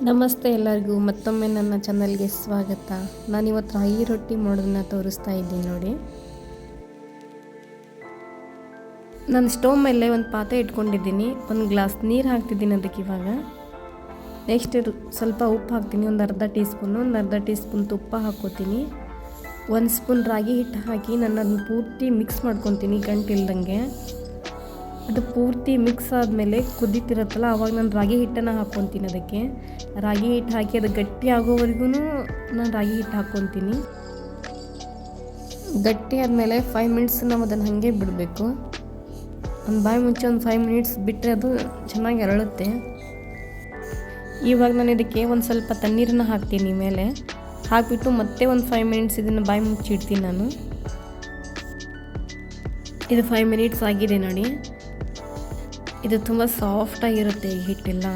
ನಮಸ್ತೆ ಎಲ್ಲರಿಗೂ ಮತ್ತೊಮ್ಮೆ ನನ್ನ ಚಾನಲ್ಗೆ ಸ್ವಾಗತ. ನಾನಿವತ್ತು ರಾಗಿ ರೊಟ್ಟಿ ಮಾಡೋದನ್ನ ತೋರಿಸ್ತಾ ಇದ್ದೀನಿ ನೋಡಿ. ನಾನು ಸ್ಟೋವ್ ಮೇಲೆ ಒಂದು ಪಾತ್ರೆ ಇಟ್ಕೊಂಡಿದ್ದೀನಿ. ಒಂದು ಗ್ಲಾಸ್ ನೀರು ಹಾಕ್ತಿದ್ದೀನಿ ಅದಕ್ಕೆ ಇವಾಗ. ನೆಕ್ಸ್ಟ್ ಸ್ವಲ್ಪ ಉಪ್ಪು ಹಾಕ್ತೀನಿ. ಒಂದು ಅರ್ಧ ಟೀ ಸ್ಪೂನು ಒಂದು ಅರ್ಧ ಟೀ ಸ್ಪೂನ್ ತುಪ್ಪ ಹಾಕ್ಕೋತೀನಿ. ಒಂದು ಸ್ಪೂನ್ ರಾಗಿ ಹಿಟ್ಟು ಹಾಕಿ ನಾನು ಅದನ್ನ ಪೂರ್ತಿ ಮಿಕ್ಸ್ ಮಾಡ್ಕೊತೀನಿ ಗಂಟಿಲ್ದಂಗೆ. ಅದು ಪೂರ್ತಿ ಮಿಕ್ಸ್ ಆದಮೇಲೆ ಕುದೀತಿರತ್ತಲ್ಲ ಆವಾಗ ನಾನು ರಾಗಿ ಹಿಟ್ಟನ್ನು ಹಾಕ್ಕೊತೀನಿ ಅದಕ್ಕೆ. ರಾಗಿ ಹಿಟ್ಟು ಹಾಕಿ ಅದು ಗಟ್ಟಿ ಆಗೋವರೆಗೂ ನಾನು ರಾಗಿ ಹಿಟ್ಟು ಹಾಕ್ಕೊತೀನಿ ಗಟ್ಟಿ ಆದಮೇಲೆ ಫೈವ್ ಮಿನಿಟ್ಸ್ ನಾವು ಅದನ್ನು ಹಾಗೆ ಬಿಡಬೇಕು. ಒಂದು ಬಾಯಿ ಮುಂಚೆ ಒಂದು ಫೈವ್ ಮಿನಿಟ್ಸ್ ಬಿಟ್ಟರೆ ಅದು ಚೆನ್ನಾಗಿ ಅರಳುತ್ತೆ ಇವಾಗ ನಾನು ಇದಕ್ಕೆ ಒಂದು ಸ್ವಲ್ಪ ತಣ್ಣೀರನ್ನು ಹಾಕ್ತೀನಿ ಮೇಲೆ. ಹಾಕಿಬಿಟ್ಟು ಮತ್ತೆ ಒಂದು ಫೈವ್ ಮಿನಿಟ್ಸ್ ಇದನ್ನು ಬಾಯಿ ಮುಚ್ಚಿ ಇಡ್ತೀನಿ ನಾನು. ಇದು ಫೈವ್ ಮಿನಿಟ್ಸ್ ಆಗಿದೆ ನೋಡಿ. ಇದು ತುಂಬ ಸಾಫ್ಟಾಗಿರುತ್ತೆ ಈ ಹಿಟ್ಟೆಲ್ಲ.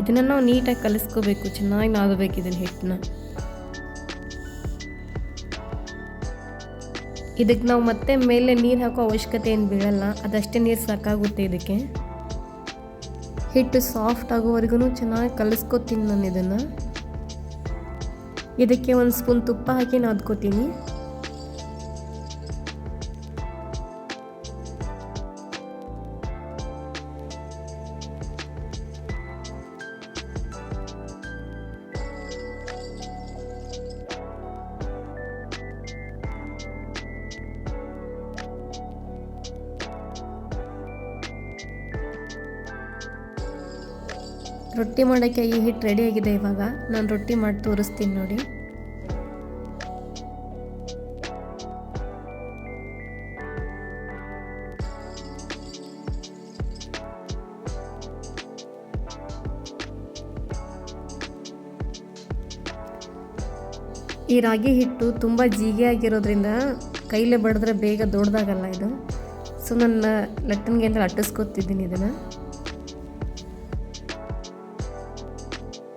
ಇದನ್ನು ನಾವು ನೀಟಾಗಿ ಕಲಿಸ್ಕೋಬೇಕು, ಚೆನ್ನಾಗಿ ನಾದಬೇಕು ಇದನ್ನ ಹಿಟ್ಟನ್ನ. ಇದಕ್ಕೆ ನಾವು ಮತ್ತೆ ಮೇಲೆ ನೀರು ಹಾಕೋ ಅವಶ್ಯಕತೆ ಏನು ಬೀಳಲ್ಲ, ಅದಷ್ಟೇ ನೀರು ಸಾಕಾಗುತ್ತೆ ಇದಕ್ಕೆ. ಹಿಟ್ಟು ಸಾಫ್ಟ್ ಆಗೋವರೆಗೂ ಚೆನ್ನಾಗಿ ಕಲಿಸ್ಕೊತೀನಿ ನಾನು ಇದನ್ನು. ಇದಕ್ಕೆ ಒಂದು ಸ್ಪೂನ್ ತುಪ್ಪ ಹಾಕಿ ನಾದ್ಕೋತೀನಿ. ರೊಟ್ಟಿ ಮಾಡೋಕ್ಕೆ ಈ ಹಿಟ್ಟು ರೆಡಿ ಆಗಿದೆ ಇವಾಗ. ನಾನು ರೊಟ್ಟಿ ಮಾಡಿ ತೋರಿಸ್ತೀನಿ ನೋಡಿ. ಈ ರಾಗಿ ಹಿಟ್ಟು ತುಂಬ ಜೀಗೆ ಆಗಿರೋದ್ರಿಂದ ಕೈಲೇ ಬಡಿದ್ರೆ ಬೇಗ ದೊಡ್ಡದಾಗಲ್ಲ ಇದು. ಸೊ ನನ್ನ ಲಟ್ಟನ್ಗೆ ಅಂತ ಲಟ್ಟಿಸ್ಕೊತಿದ್ದೀನಿ ಇದನ್ನು.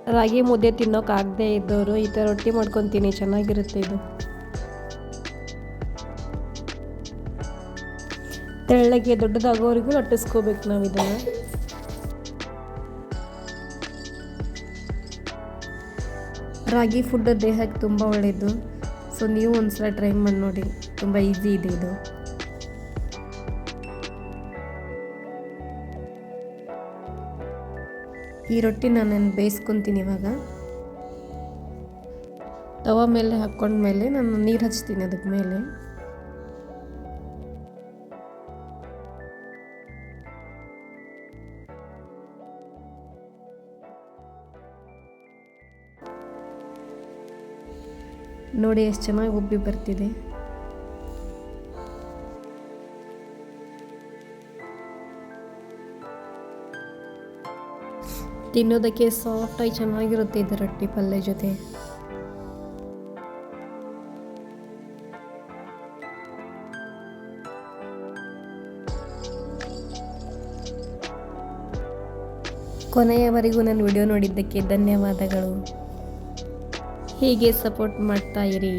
ರಾಗಿ ಮುದ್ದೆ ತಿನ್ನೋಕ್ಕಾಗದೇ ಇದ್ದವರು ಈ ಥರ ರೊಟ್ಟಿ ಮಾಡ್ಕೊತೀನಿ, ಚೆನ್ನಾಗಿರುತ್ತೆ ಇದು. ತೆಳ್ಳಗೆ ದೊಡ್ಡದಾಗೋವರೆಗೂ ಲಟ್ಟಿಸ್ಕೋಬೇಕು ನಾವು ಇದನ್ನು. ರಾಗಿ ಫುಡ್ ದೇಹಕ್ಕೆ ತುಂಬ ಒಳ್ಳೆಯದು ಸೊ ನೀವು ಒಂದ್ಸಲ ಟ್ರೈ ಮಾಡಿ ನೋಡಿ. ತುಂಬ ಈಸಿ ಇದೆ ಇದು. ಈ ರೊಟ್ಟಿ ನಾನು ಬೇಯಿಸ್ಕೊತೀನಿ ಇವಾಗ. ತವ ಮೇಲೆ ಹಾಕ್ಕೊಂಡ್ಮೇಲೆ ನಾನು ನೀರು ಹಚ್ತೀನಿ ಅದಕ್ಕೆ ಮೇಲೆ. ನೋಡಿ ಎಷ್ಟು ಚೆನ್ನಾಗಿ ಉಬ್ಬಿ ಬರ್ತಿದೆ. ತಿನ್ನೋದಕ್ಕೆ ಸಾಫ್ಟಾಗಿ ಚೆನ್ನಾಗಿರುತ್ತೆ ಇದು ರೊಟ್ಟಿ ಪಲ್ಯ ಜೊತೆ. ಕೊನೆಯವರೆಗೂ ನನ್ನ ವಿಡಿಯೋ ನೋಡಿದ್ದಕ್ಕೆ ಧನ್ಯವಾದಗಳು. ಹೀಗೆ ಸಪೋರ್ಟ್ ಮಾಡ್ತಾ ಇರಿ.